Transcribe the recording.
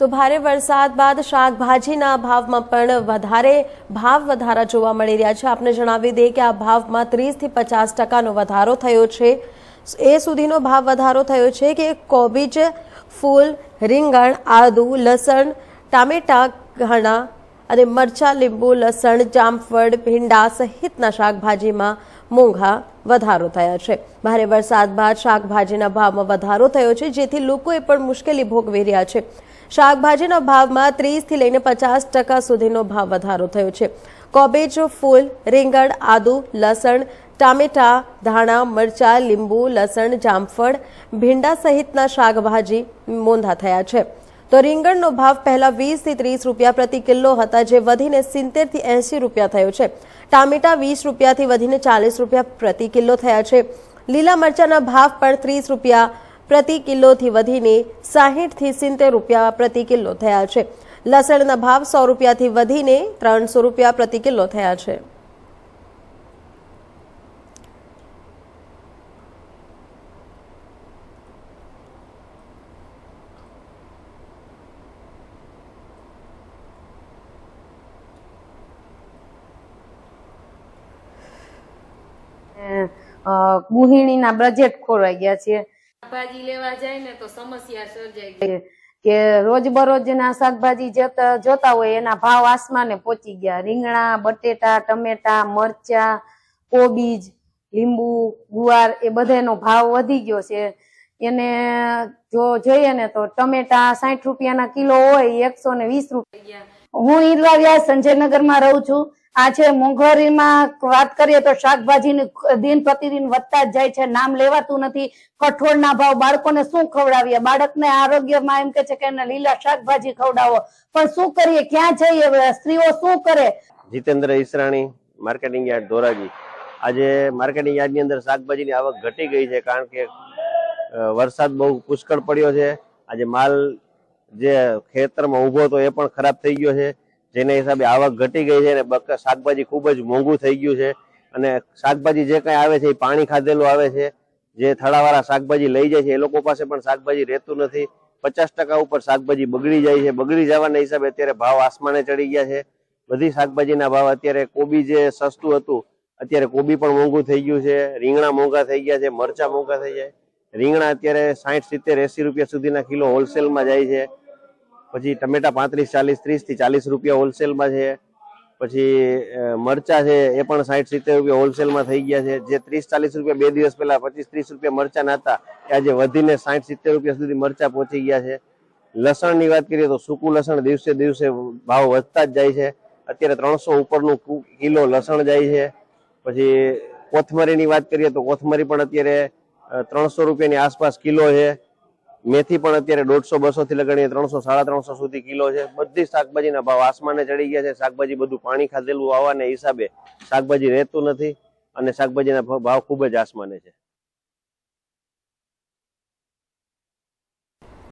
તો ભારે વરસાદ બાદ શાકભાજીના ભાવમાં પણ વધારે ભાવ વધારા જોવા મળી રહ્યા છે. આપને જણાવી દઈએ કે આ ભાવમાં ત્રીસથી પચાસ ટકાનો વધારો થયો છે. એ સુધીનો ભાવ વધારો થયો છે કે કોબીજ, ફૂલ, રીંગણ, આદુ, લસણ, ટામેટા, ઘણા અને મરચાં, લીંબુ, લસણ, જામફળ, ભીંડા સહિતના શાકભાજીમાં મોંઘા વધારો થયા છે. ભારે વરસાદ બાદ શાકભાજીના ભાવમાં વધારો થયો છે, જેથી લોકોએ પણ મુશ્કેલી ભોગવી રહ્યા છે. શાકભાજીના ભાવમાં ત્રીસથી લઈને પચાસ ટકા સુધીનો ભાવ વધારો થયો છે. કોબેજ, ફૂલ, રીંગણ, આદુ, લસણ, ટામેટા, ધાણા, મરચાં, લીંબુ, લસણ, જામફળ, ભીંડા સહિતના શાકભાજી મોંધા થયા છે. તો રીંગણનો ભાવ પહેલા વીસથી ત્રીસ રૂપિયા પ્રતિ કિલો હતા, જે વધીને સિત્તેરથી એંસી રૂપિયા થયો છે. ટામેટા વીસ રૂપિયાથી વધીને ચાલીસ રૂપિયા પ્રતિ કિલો થયા છે. લીલા મરચાના ભાવ પણ ત્રીસ રૂપિયા પ્રતિ કિલોથી વધીને સાહીઠથી સિત્તેર રૂપિયા પ્રતિ કિલો થયા છે. લસણના ભાવ સો રૂપિયાથી વધીને ત્રણસો રૂપિયા પ્રતિ કિલો થયા છે. ગુહિણીના બજેટ ખોરવાઈ ગયા છે. શાકભાજી લેવા જાય ને તો સમસ્યા સર્જાઈ ગઈ. કે રોજબરોજના શાકભાજી જોતા હોય એના ભાવ આસમાને પહોંચી ગયા. રીંગણા બટેટા ટમેટા મરચા કોબીજ લીંબુ ગુવાર એ બધાનો ભાવ વધી ગયો છે. એને જો જોઈએ ને તો ટમેટા સાઠ રૂપિયાના કિલો હોય એકસો ને વીસ રૂપિયા. હું ઈરવા વ્યાસ સંજયનગરમાં રહું છું. આ છે મોંઘવારીમાં વાત કરીએ તો શાકભાજીની દિન પ્રતિદિન વધતા જ જાય છે. નામ લેવાતું નથી. કઠોળના ભાવ બાળકોને શું ખવડાવીએ? બાળકને આરોગ્યમાં એમ કે છે કે એને લીલા શાકભાજી ખવડાવો. પણ શું કરીએ? ક્યાં જઈએ? સ્ત્રીઓ શું કરે? Jitendra Israni, marketing yard, Dhoraji. આજે માર્કેટિંગ યાર્ડની અંદર શાકભાજીની આવક ઘટી ગઈ છે કારણ કે વરસાદ બહુ પુષ્કળ પડ્યો છે. આજે માલ જે ખેતરમાં ઊભો હતો એ પણ ખરાબ થઈ ગયો છે. જેના હિસાબે આવક ઘટી ગઈ છે અને શાકભાજી ખૂબ જ મોંઘું થઈ ગયું છે. અને શાકભાજી જે કંઈ આવે છે એ પાણી ખાધેલું આવે છે. જે થળાવાળા શાકભાજી લઈ જાય છે, એ લોકો પાસે પણ શાકભાજી રહેતું નથી. પચાસ ટકા ઉપર શાકભાજી બગડી જાય છે. બગડી જવાના હિસાબે અત્યારે ભાવ આસમાને ચડી ગયા છે. બધી શાકભાજીના ભાવ અત્યારે કોબી જે સસ્તું હતું, અત્યારે કોબી પણ મોંઘું થઈ ગયું છે. રીંગણા મોંઘા થઈ ગયા છે, મરચા મોંઘા થઈ જાય. રીંગણા અત્યારે સાઠ સિત્તેર એસી રૂપિયા સુધીના કિલો હોલસેલમાં જાય છે. પછી ટમેટા પાંત્રીસ, ચાલીસ ત્રીસથી ચાલીસ રૂપિયા હોલસેલમાં છે. પછી મરચા છે એ પણ સાઠ, સિત્તેર રૂપિયા હોલસેલમાં થઈ ગયા છે. જે ત્રીસ, ચાલીસ રૂપિયા બે દિવસ પહેલા પચીસ, ત્રીસ રૂપિયા મરચા હતા એ આજે વધીને સાઠ, સિત્તેર રૂપિયા સુધી મરચા પહોંચી ગયા છે. લસણની વાત કરીએ તો સૂકું લસણ દિવસે દિવસે ભાવ વધતા જ જાય છે. અત્યારે ત્રણસો ઉપરનું કિલો લસણ જાય છે. પછી, કોથમરીની વાત કરીએ તો કોથમરી પણ અત્યારે ત્રણસો રૂપિયાની આસપાસ કિલો છે. મેથી પણ અત્યારે દોઢસો બસો થી લગાડીને ત્રણસો, સાડા ત્રણસો સુધી કિલો છે. બધી શાકભાજીના ભાવ આસમાને ચડી ગયા છે. શાકભાજી બધું પાણી ખાધેલું આવવાને હિસાબે શાકભાજી રહેતું નથી અને શાકભાજીના ભાવ ખૂબ જ આસમાને છે.